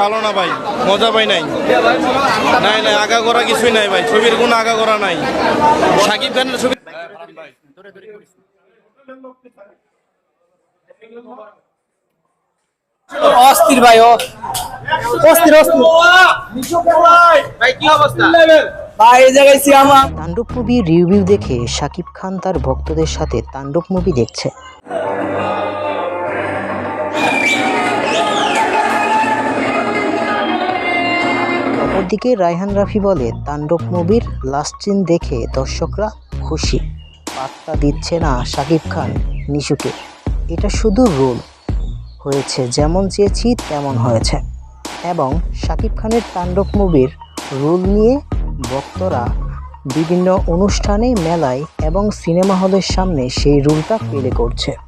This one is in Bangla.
ভালো না ভাই মজা পাই নাই। নাই নাই আগা করা কিছুই নাই ভাই ছবির কোনো আগা করা নাই। সাকিব খানের ছবি অস্থির ভাই অস্থির অস্থির। ভাই এই জায়গায় আমার তাণ্ডব মুভি রিভিউ দেখে শাকিব খান তার ভক্তদের সাথে তাণ্ডব মুভি দেখছে। অপরদিকে রায়হান রাফি বলে, তাণ্ডব মুভির লাস্ট সিন দেখে দর্শকরা খুশি। পাত্তা দিচ্ছে না শাকিব খান, নিশুকে। এটা শুধু রোল হয়েছে যেমন চেয়েছি, তেমন হয়েছে। এবং শাকিব খানের তাণ্ডব মুভির রোল নিয়ে ভক্তরা বিভিন্ন অনুষ্ঠানে, মেলায় এবং সিনেমা হলের সামনে সেই রুলটা প্লে করছে।